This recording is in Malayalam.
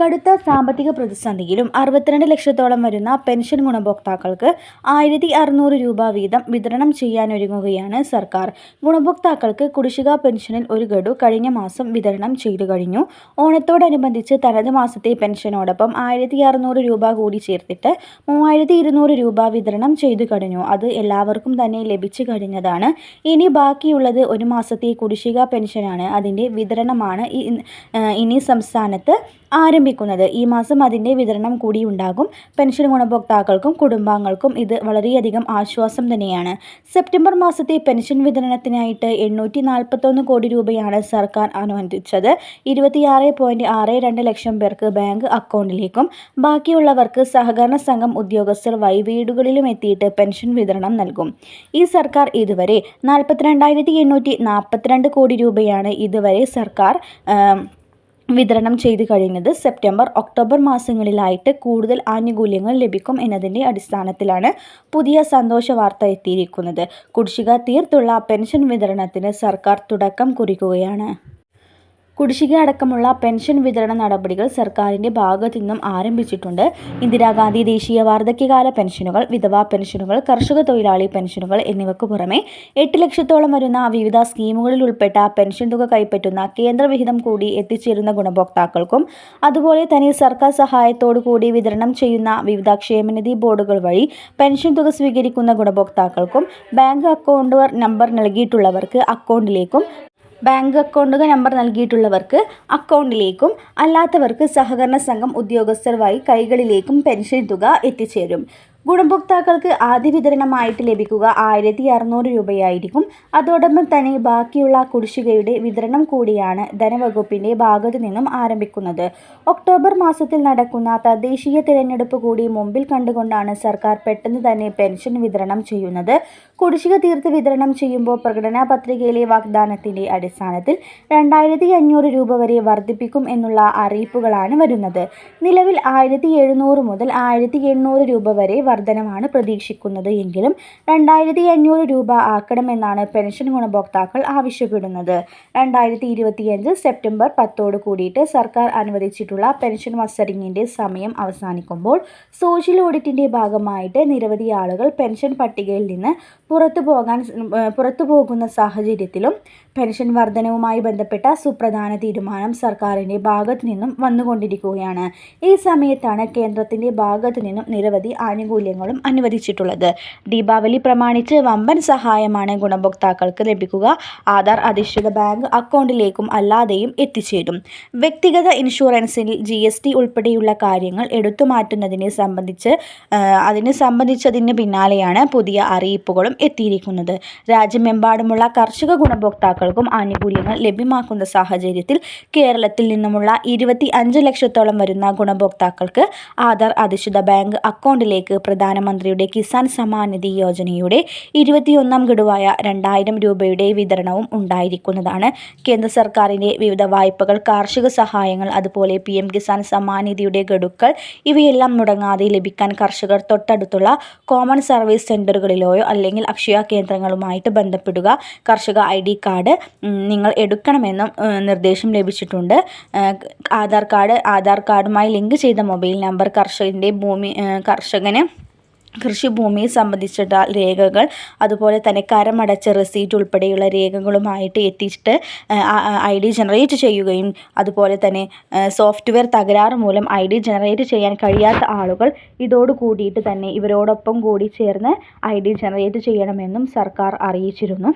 കടുത്ത സാമ്പത്തിക പ്രതിസന്ധിയിലും അറുപത്തിരണ്ട് ലക്ഷത്തോളം വരുന്ന പെൻഷൻ ഗുണഭോക്താക്കൾക്ക് ആയിരത്തി അറുന്നൂറ് രൂപ വീതം വിതരണം ചെയ്യാനൊരുങ്ങുകയാണ് സർക്കാർ. ഗുണഭോക്താക്കൾക്ക് കുടിശ്ശിക പെൻഷനിൽ ഒരു ഗഡു കഴിഞ്ഞ മാസം വിതരണം ചെയ്തു കഴിഞ്ഞു. ഓണത്തോടനുബന്ധിച്ച് തനത് മാസത്തെ പെൻഷനോടൊപ്പം ആയിരത്തി അറുന്നൂറ് രൂപ കൂടി ചേർത്തിട്ട് മൂവായിരത്തി ഇരുന്നൂറ് രൂപ വിതരണം ചെയ്തു കഴിഞ്ഞു. അത് എല്ലാവർക്കും തന്നെ ലഭിച്ചു കഴിഞ്ഞതാണ്. ഇനി ബാക്കിയുള്ളത് ഒരു മാസത്തെ കുടിശ്ശിക പെൻഷനാണ്. അതിന്റെ വിതരണമാണ് ഇനി സംസ്ഥാനത്ത് ആരംഭിക്കുന്നത്. ഈ മാസം അതിന്റെ വിതരണം കൂടി ഉണ്ടാകും. പെൻഷൻ ഗുണഭോക്താക്കൾക്കും കുടുംബാംഗങ്ങൾക്കും ഇത് വളരെയധികം ആശ്വാസം തന്നെയാണ്. സെപ്റ്റംബർ മാസത്തെ പെൻഷൻ വിതരണത്തിനായിട്ട് എണ്ണൂറ്റി നാൽപ്പത്തൊന്ന് കോടി രൂപയാണ് സർക്കാർ അനുവദിച്ചത്. ഇരുപത്തിയാറ് പോയിന്റ് ആറ് രണ്ട് ലക്ഷം പേർക്ക് ബാങ്ക് അക്കൗണ്ടിലേക്കും ബാക്കിയുള്ളവർക്ക് സഹകരണ സംഘം ഉദ്യോഗസ്ഥർ വഴി വീടുകളിലും എത്തിയിട്ട് പെൻഷൻ വിതരണം നൽകും. ഈ സർക്കാർ ഇതുവരെ നാൽപ്പത്തിരണ്ടായിരത്തി എണ്ണൂറ്റി നാൽപ്പത്തിരണ്ട് കോടി രൂപയാണ് ഇതുവരെ സർക്കാർ വിതരണം ചെയ്തു കഴിഞ്ഞത് സെപ്റ്റംബർ ഒക്ടോബർ മാസങ്ങളിലായിട്ട് കൂടുതൽ ആനുകൂല്യങ്ങൾ ലഭിക്കും എന്നതിന്റെ അടിസ്ഥാനത്തിലാണ് പുതിയ സന്തോഷ വാർത്ത എത്തിയിരിക്കുന്നത്. കുടിശ്ശിക തീർത്തുള്ള പെൻഷൻ വിതരണത്തിന് സർക്കാർ തുടക്കം കുറിക്കുകയാണ്. കുടിശ്ശിക അടക്കമുള്ള പെൻഷൻ വിതരണ നടപടികൾ സർക്കാരിന്റെ ഭാഗത്തു നിന്നും ആരംഭിച്ചിട്ടുണ്ട്. ഇന്ദിരാഗാന്ധി ദേശീയ വാർദ്ധക്യകാല പെൻഷനുകൾ വിധവാ പെൻഷനുകൾ കർഷക തൊഴിലാളി പെൻഷനുകൾ എന്നിവയ്ക്ക് പുറമെ എട്ട് ലക്ഷത്തോളം വരുന്ന വിവിധ സ്കീമുകളിൽ ഉൾപ്പെട്ട പെൻഷൻ തുക കൈപ്പറ്റുന്ന കേന്ദ്രവിഹിതം കൂടി എത്തിച്ചേരുന്ന ഗുണഭോക്താക്കൾക്കും അതുപോലെ തന്നെ സർക്കാർ സഹായത്തോടു കൂടി വിതരണം ചെയ്യുന്ന വിവിധ ക്ഷേമനിധി ബോർഡുകൾ വഴി പെൻഷൻ തുക സ്വീകരിക്കുന്ന ഗുണഭോക്താക്കൾക്കും ബാങ്ക് അക്കൗണ്ട് നമ്പർ നൽകിയിട്ടുള്ളവർക്ക് അക്കൗണ്ടിലേക്കും ബാങ്ക് അക്കൗണ്ടുകൾ നമ്പർ നൽകിയിട്ടുള്ളവർക്ക് അക്കൗണ്ടിലേക്കും അല്ലാത്തവർക്ക് സഹകരണ സംഘം ഉദ്യോഗസ്ഥർ വഴി കൈകളിലേക്കും പെൻഷൻ തുക എത്തിച്ചേരും. ഗുണഭോക്താക്കൾക്ക് ആദ്യ വിതരണമായിട്ട് ലഭിക്കുക ആയിരത്തി അറുന്നൂറ് രൂപയായിരിക്കും. അതോടൊപ്പം തന്നെ ബാക്കിയുള്ള കുടിശ്ശികയുടെ വിതരണം കൂടിയാണ് ധനവകുപ്പിന്റെ ഭാഗത്തു നിന്നും ആരംഭിക്കുന്നത്. ഒക്ടോബർ മാസത്തിൽ നടക്കുന്ന തദ്ദേശീയ തിരഞ്ഞെടുപ്പ് കൂടി മുമ്പിൽ കണ്ടുകൊണ്ടാണ് സർക്കാർ പെട്ടെന്ന് തന്നെ പെൻഷൻ വിതരണം ചെയ്യുന്നത്. കുടിശ്ശിക തീർത്ത് വിതരണം ചെയ്യുമ്പോൾ പ്രകടനാ പത്രികയിലെ വാഗ്ദാനത്തിന്റെ അടിസ്ഥാനത്തിൽ രണ്ടായിരത്തി അഞ്ഞൂറ് രൂപ വരെ വർദ്ധിപ്പിക്കും എന്നുള്ള അറിയിപ്പുകളാണ് വരുന്നത്. നിലവിൽ ആയിരത്തി എഴുന്നൂറ് മുതൽ ആയിരത്തി എണ്ണൂറ് രൂപ വരെ വർധനമാണ് പ്രതീക്ഷിക്കുന്നത് എങ്കിലും രണ്ടായിരത്തി അഞ്ഞൂറ് രൂപ ആക്കണമെന്നാണ് പെൻഷൻ ഗുണഭോക്താക്കൾ ആവശ്യപ്പെടുന്നത്. രണ്ടായിരത്തി ഇരുപത്തിയഞ്ച് സെപ്റ്റംബർ പത്തോട് കൂടിയിട്ട് സർക്കാർ അനുവദിച്ചിട്ടുള്ള പെൻഷൻ മസ്റ്ററിങ്ങിന്റെ സമയം അവസാനിക്കുമ്പോൾ സോഷ്യൽ ഓഡിറ്റിന്റെ ഭാഗമായിട്ട് നിരവധി ആളുകൾ പെൻഷൻ പട്ടികയിൽ നിന്ന് പുറത്തു പോകാൻ പുറത്തു പോകുന്ന സാഹചര്യത്തിലും പെൻഷൻ വർധനവുമായി ബന്ധപ്പെട്ട സുപ്രധാന തീരുമാനം സർക്കാരിന്റെ ഭാഗത്തു നിന്നും വന്നുകൊണ്ടിരിക്കുകയാണ്. ഈ സമയത്താണ് കേന്ദ്രത്തിന്റെ ഭാഗത്തു നിന്നും നിരവധി ആനുകൂല്യം ആനുകൂല്യങ്ങളും അനുവദിച്ചിട്ടുള്ളത്. ദീപാവലി പ്രമാണിച്ച് വമ്പൻ സഹായമാണ് ഗുണഭോക്താക്കൾക്ക് ലഭിക്കുക. ആധാർ അധിഷ്ഠിത ബാങ്ക് അക്കൗണ്ടിലേക്കും അല്ലാതെയും എത്തിച്ചേരും. വ്യക്തിഗത ഇൻഷുറൻസിൽ ജി എസ് ടി ഉൾപ്പെടെയുള്ള കാര്യങ്ങൾ എടുത്തു മാറ്റുന്നതിനെ സംബന്ധിച്ച് അതിനെ സംബന്ധിച്ചതിന് പിന്നാലെയാണ് പുതിയ അറിയിപ്പുകളും എത്തിയിരിക്കുന്നത്. രാജ്യമെമ്പാടുമുള്ള കർഷക ഗുണഭോക്താക്കൾക്കും ആനുകൂല്യങ്ങൾ ലഭ്യമാക്കുന്ന സാഹചര്യത്തിൽ കേരളത്തിൽ നിന്നുമുള്ള ഇരുപത്തി അഞ്ച് ലക്ഷത്തോളം വരുന്ന ഗുണഭോക്താക്കൾക്ക് ആധാർ അധിഷ്ഠിത ബാങ്ക് അക്കൗണ്ടിലേക്ക് പ്രധാനമന്ത്രിയുടെ കിസാൻ സമ്മാൻ നിധി യോജനയുടെ ഇരുപത്തിയൊന്നാം ഗഡുവായ രണ്ടായിരം രൂപയുടെ വിതരണവും ഉണ്ടായിരിക്കുന്നതാണ്. കേന്ദ്ര സർക്കാരിന്റെ വിവിധ വായ്പകൾ കാർഷിക സഹായങ്ങൾ അതുപോലെ പി എം കിസാൻ സമ്മാൻ നിധിയുടെ ഗഡുക്കൾ ഇവയെല്ലാം മുടങ്ങാതെ ലഭിക്കാൻ കർഷകർ തൊട്ടടുത്തുള്ള കോമൺ സർവീസ് സെന്ററുകളിലോ അല്ലെങ്കിൽ അക്ഷയ കേന്ദ്രങ്ങളുമായിട്ട് ബന്ധപ്പെടുക. കർഷക ഐ ഡി കാർഡ് നിങ്ങൾ എടുക്കണമെന്നും നിർദ്ദേശം ലഭിച്ചിട്ടുണ്ട്. ആധാർ കാർഡ് ആധാർ കാർഡുമായി ലിങ്ക് ചെയ്ത മൊബൈൽ നമ്പർ കർഷകന്റെ ഭൂമി കർഷകന് കൃഷിഭൂമിയെ സംബന്ധിച്ചിട്ട രേഖകൾ അതുപോലെ തന്നെ കരമടച്ച റെസീറ്റ് ഉൾപ്പെടെയുള്ള രേഖകളുമായിട്ട് എത്തിച്ചിട്ട് ഐ ഡി ജനറേറ്റ് ചെയ്യുകയും അതുപോലെ തന്നെ സോഫ്റ്റ്വെയർ തകരാറ് മൂലം ഐ ഡി ജനറേറ്റ് ചെയ്യാൻ കഴിയാത്ത ആളുകൾ ഇതോട് കൂടിയിട്ട് തന്നെ ഇവരോടൊപ്പം കൂടി ചേർന്ന് ഐ ഡി ജനറേറ്റ് ചെയ്യണമെന്നും സർക്കാർ അറിയിച്ചിരുന്നു.